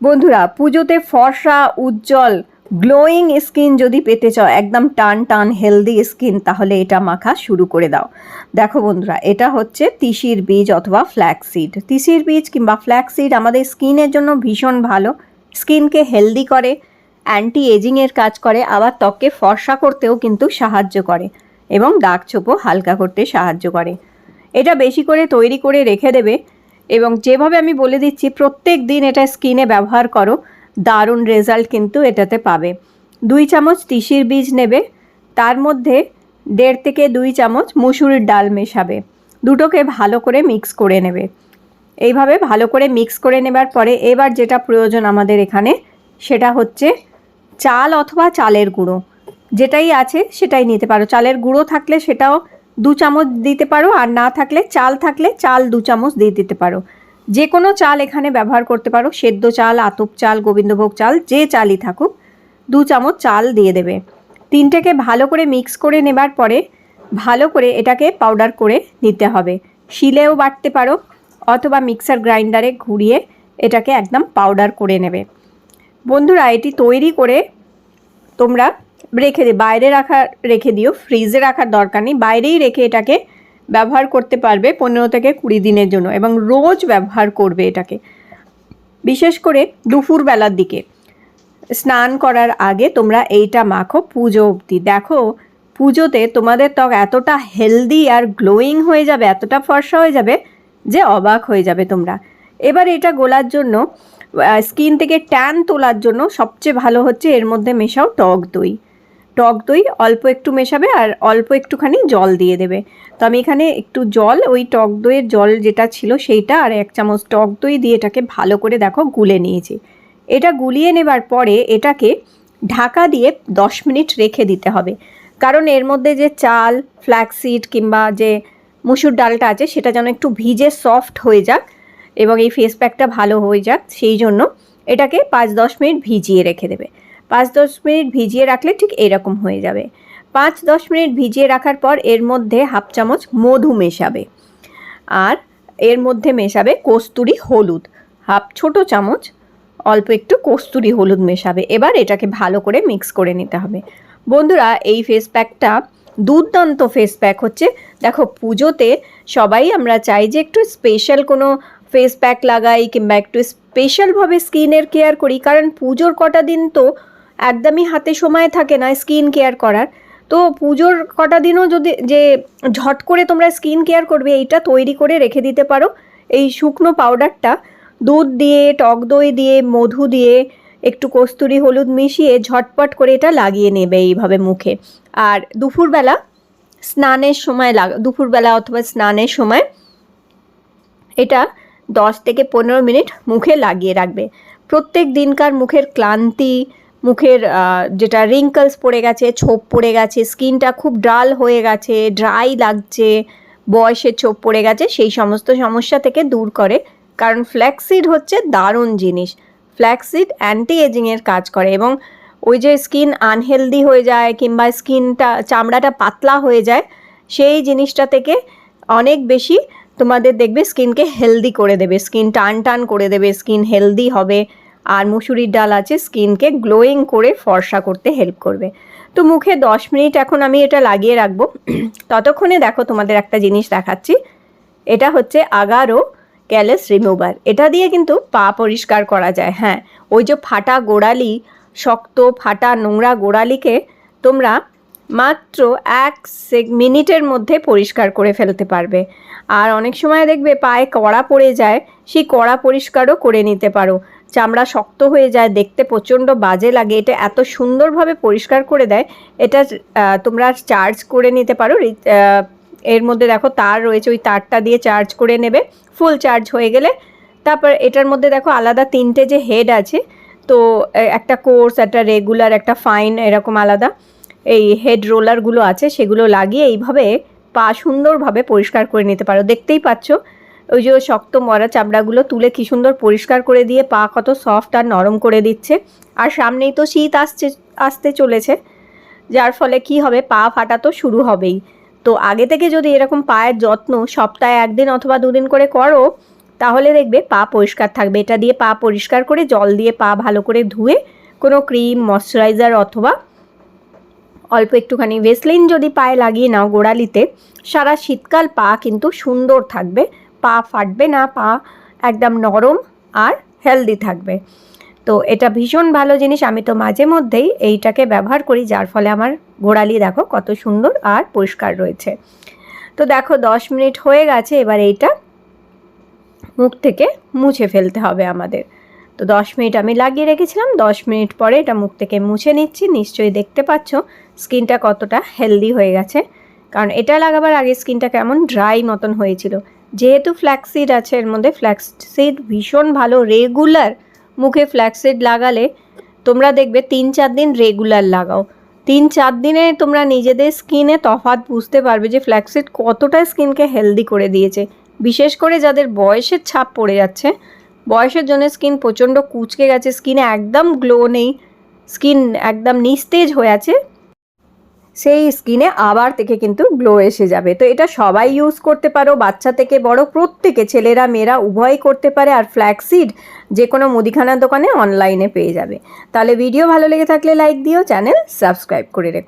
বন্ধুরা, পুজোতে ফর্সা, উজ্জ্বল গ্লোয়িং স্কিন যদি পেতে চাও, একদম টান টান হেলদি স্কিন তাহলে এটা মাখা শুরু করে দাও। দেখো বন্ধুরা, এটা হচ্ছে তিসির বীজ অথবা ফ্ল্যাক্সিড তিসির বীজ কিংবা ফ্ল্যাক্সিড আমাদের স্কিনের জন্য ভীষণ ভালো। স্কিনকে হেলদি করে অ্যান্টি এজিংয়ের কাজ করে, আবার ত্বককে ফর্সা করতেও কিন্তু সাহায্য করে এবং দাগ ছোপও হালকা করতে সাহায্য করে। এটা বেশি করে তৈরি করে রেখে দেবে এবং যেভাবে আমি বলে দিচ্ছি, প্রত্যেক দিন এটা স্কিনে ব্যবহার করো। দারুণ রেজাল্ট কিন্তু এটাতে পাবে। দুই চামচ তিসির বীজ নেবে। তার মধ্যে দেড় থেকে দুই চামচ মুসুরির ডাল মেশাবে। দুটোকে ভালো করে মিক্স করে নেবে। এইভাবে ভালো করে মিক্স করে নেবার পরে এবার যেটা প্রয়োজন আমাদের এখানে, সেটা হচ্ছে চাল অথবা চালের গুঁড়ো। যেটাই আছে সেটাই নিতে পারো। চালের গুঁড়ো থাকলে সেটাও দু চামচ দিতে পারো আর না থাকলে চাল থাকলে চাল দু চামচ দিয়ে দিতে পারো। যে কোনো চাল এখানে ব্যবহার করতে পারো, সেদ্ধ চাল, আতপ চাল, গোবিন্দভোগ চাল, যে চালই থাকুক, দু চামচ চাল দিয়ে দেবে। তিনটেকে ভালো করে মিক্স করে নেবার পরে ভালো করে এটাকে পাউডার করে নিতে হবে। শিলেও বাটতে পারো অথবা মিক্সার গ্রাইন্ডারে ঘুরিয়ে এটাকে একদম পাউডার করে নেবে। বন্ধুরা, এটি তৈরি করে তোমরা রেখে দিও বাইরে রাখা, রেখে দিও, ফ্রিজে রাখার দরকার নেই। বাইরেই রেখে এটাকে ব্যবহার করতে পারবে পনেরো থেকে কুড়ি দিনের জন্য এবং রোজ ব্যবহার করবে এটাকে। বিশেষ করে দুপুর বেলার দিকে। স্নান করার আগে তোমরা এইটা মাখো পুজো অবধি। দেখো, পুজোতে তোমাদের ত্বক এতটা হেলদি আর গ্লোয়িং হয়ে যাবে, এতটা ফর্সা হয়ে যাবে যে অবাক হয়ে যাবে তোমরা। এবার এটা গোলার জন্য স্কিন থেকে ট্যান তোলার জন্য সবচেয়ে ভালো হচ্ছে এর মধ্যে মেশাও টক দই। টক দই অল্প একটু মেশাবে আর অল্প একটুখানি জল দিয়ে দেবে। তো আমি এখানে একটু জল, ওই টক দইয়ের জল যেটা ছিল সেইটা আর এক চামচ টক দই দিয়ে এটাকে ভালো করে দেখো গুলে নিয়েছি। এটা গুলিয়ে নেবার পরে এটাকে ঢাকা দিয়ে দশ মিনিট রেখে দিতে হবে। কারণ এর মধ্যে যে চাল ফ্ল্যাক্সিড কিংবা যে মুসুর ডালটা আছে সেটা যেন একটু ভিজে সফট হয়ে যাক এবং এই ফেস প্যাকটা ভালো হয়ে যাক, সেই জন্য এটাকে পাঁচ দশ মিনিট ভিজিয়ে রেখে দেবে। পাঁচ দশ মিনিট ভিজিয়ে রাখলে ঠিক এরকম হয়ে যাবে। পাঁচ দশ মিনিট ভিজিয়ে রাখার পর এর মধ্যে হাফ চামচ মধু মেশাবে। আর এর মধ্যে মেশাবে কস্তুরি হলুদ। হাফ ছোট চামচ অল্প একটু কস্তুরি হলুদ মেশাবে। এবার এটাকে ভালো করে মিক্স করে নিতে হবে। বন্ধুরা, এই ফেস প্যাকটা দুর্দান্ত ফেস প্যাক হচ্ছে। দেখো, পুজোতে সবাই আমরা চাই যে একটু স্পেশাল কোনো ফেস প্যাক লাগাই কিংবা একটু স্পেশালভাবে স্কিনের কেয়ার করি। কারণ পুজোর কটা দিন তো একদমই হাতে সময় থাকে না স্কিন কেয়ার করার। তো পুজোর কটা দিনও যদি যে ঝট করে তোমরা স্কিন কেয়ার করবে, এইটা তৈরি করে রেখে দিতে পারো। এই শুকনো পাউডারটা দুধ দিয়ে, টক দই দিয়ে, মধু দিয়ে, একটু কস্তুরি হলুদ মিশিয়ে ঝটপট করে এটা লাগিয়ে নেবে এইভাবে মুখে। আর দুপুরবেলা স্নানের সময় লাগ, দুপুরবেলা অথবা স্নানের সময় এটা দশ থেকে পনেরো মিনিট মুখে লাগিয়ে রাখবে। প্রত্যেক দিনকার মুখের ক্লান্তি মুখের যেটা রিঙ্কলস পড়ে গেছে, ছোপ পড়ে গেছে স্কিনটা খুব ডাল হয়ে গেছে ড্রাই লাগছে, বয়সের ছোপ পড়ে গেছে, সেই সমস্ত সমস্যা থেকে দূর করে। কারণ ফ্ল্যাক্সিড হচ্ছে দারুণ জিনিস। ফ্ল্যাক্সিড অ্যান্টি এজিংয়ের কাজ করে এবং ওই যে স্কিন আনহেলদি হয়ে যায় কিংবা স্কিনটা, চামড়াটা পাতলা হয়ে যায়, সেই জিনিসটা থেকে অনেক বেশি তোমাদের দেখবে স্কিনকে হেলদি করে দেবে স্কিন টান টান করে দেবে স্কিন হেলদি হবে। আর মুসুরির ডাল আছে, স্কিনকে গ্লোয়িং করে ফর্সা করতে হেল্প করবে। তো মুখে দশ মিনিট এখন আমি এটা লাগিয়ে রাখব। ততক্ষণে দেখো তোমাদের একটা জিনিস দেখাচ্ছি। এটা হচ্ছে আগারো ক্যালেস রিমুভার। এটা দিয়ে কিন্তু পা পরিষ্কার করা যায় হ্যাঁ। ওই যে ফাটা গোড়ালি, শক্ত ফাটা নোংরা গোড়ালিকে তোমরা মাত্র এক মিনিটের মধ্যে পরিষ্কার করে ফেলতে পারবে। আর অনেক সময় দেখবে পায়ে কড়া পড়ে যায়, সেই কড়া পরিষ্কারও করে নিতে পারো। চামড়া শক্ত হয়ে যায়, দেখতে প্রচণ্ড বাজে লাগে, এটা এত সুন্দরভাবে পরিষ্কার করে দেয়, এটা তোমরা চার্জ করে নিতে পারো এর মধ্যে দেখো তার রয়েছে, ওই তারটা দিয়ে চার্জ করে নেবে ফুল চার্জ হয়ে গেলে, তারপর এটার মধ্যে দেখো আলাদা তিনটে যে হেড আছে, তো একটা কোর্স একটা রেগুলার একটা ফাইন এরকম আলাদা, এই হেড রোলারগুলো আছে, সেগুলো লাগিয়ে এইভাবে পা সুন্দরভাবে পরিষ্কার করে নিতে পারো, দেখতেই পাচ্ছ ওই যে শক্ত মরা চামড়াগুলো তুলে কি সুন্দর পরিষ্কার করে দিয়ে পা কত সফট আর নরম করে দিচ্ছে। আর সামনেই তো শীত আসছে, আসতে চলেছে। যার ফলে কি হবে? পা ফাটা তো শুরু হবেই। তো আগে থেকে যদি এরকম পায়ের যত্ন সপ্তাহে একদিন অথবা দুদিন করে করো, তাহলে দেখবে পা পরিষ্কার থাকবে। এটা দিয়ে পা পরিষ্কার করে জল দিয়ে পা ভালো করে ধুয়ে কোনো ক্রিম, ময়শ্চারাইজার অথবা অল্প একটুখানি ভেসলিন যদি পায়ে লাগিয়ে নাও গোড়ালিতে, সারা শীতকাল পা কিন্তু সুন্দর থাকবে। পা ফাটবে না, পা একদম নরম আর হেলদি থাকবে। তো এটা ভীষণ ভালো জিনিস, আমি তো মাঝে মধ্যেই এইটাকে ব্যবহার করি, যার ফলে আমার গোড়ালি দেখো কত সুন্দর আর পরিষ্কার রয়েছে। তো দেখো দশ মিনিট হয়ে গেছে, এবার এইটা মুখ থেকে মুছে ফেলতে হবে আমাদের। তো দশ মিনিট আমি লাগিয়ে রেখেছিলাম, দশ মিনিট পরে এটা মুখ থেকে মুছে নিচ্ছি, নিশ্চয়ই দেখতে পাচ্ছ স্কিনটা কতটা হেলদি হয়ে গেছে। কারণ এটা লাগাবার আগে স্কিনটা কেমন ড্রাই মতন হয়েছিল। যেহেতু ফ্ল্যাক্সিড আছে, এর মধ্যে ফ্ল্যাক্সিড ভীষণ ভালো রেগুলার মুখে ফ্ল্যাক্সিড লাগালে তোমরা দেখবে তিন চার দিন রেগুলার লাগাও। তিন চার দিনে তোমরা নিজেদের স্কিনে তফাৎ বুঝতে পারবে যে ফ্ল্যাক্সিড কতটা স্কিনকে হেলদি করে দিয়েছে। বিশেষ করে যাদের বয়সের ছাপ পড়ে যাচ্ছে, বয়সের জন্য স্কিন প্রচণ্ড কুচকে গেছে স্কিনে একদম গ্লো নেই স্কিন একদম নিস্তেজ হয়ে আছে সেই স্কিনে আবার থেকে কিন্তু গ্লো এসে যাবে। তো এটা সবাই ইউজ করতে পারো, বাচ্চা থেকে বড় প্রত্যেকে, ছেলেরা, মেয়েরা উভয়ই করতে পারে আর ফ্ল্যাক্সিড যে কোনো মুদিখানার দোকানে অনলাইনে পেয়ে যাবে। তাহলে ভিডিও ভালো লেগে থাকলে লাইক দিও চ্যানেল সাবস্ক্রাইব করে রেখো।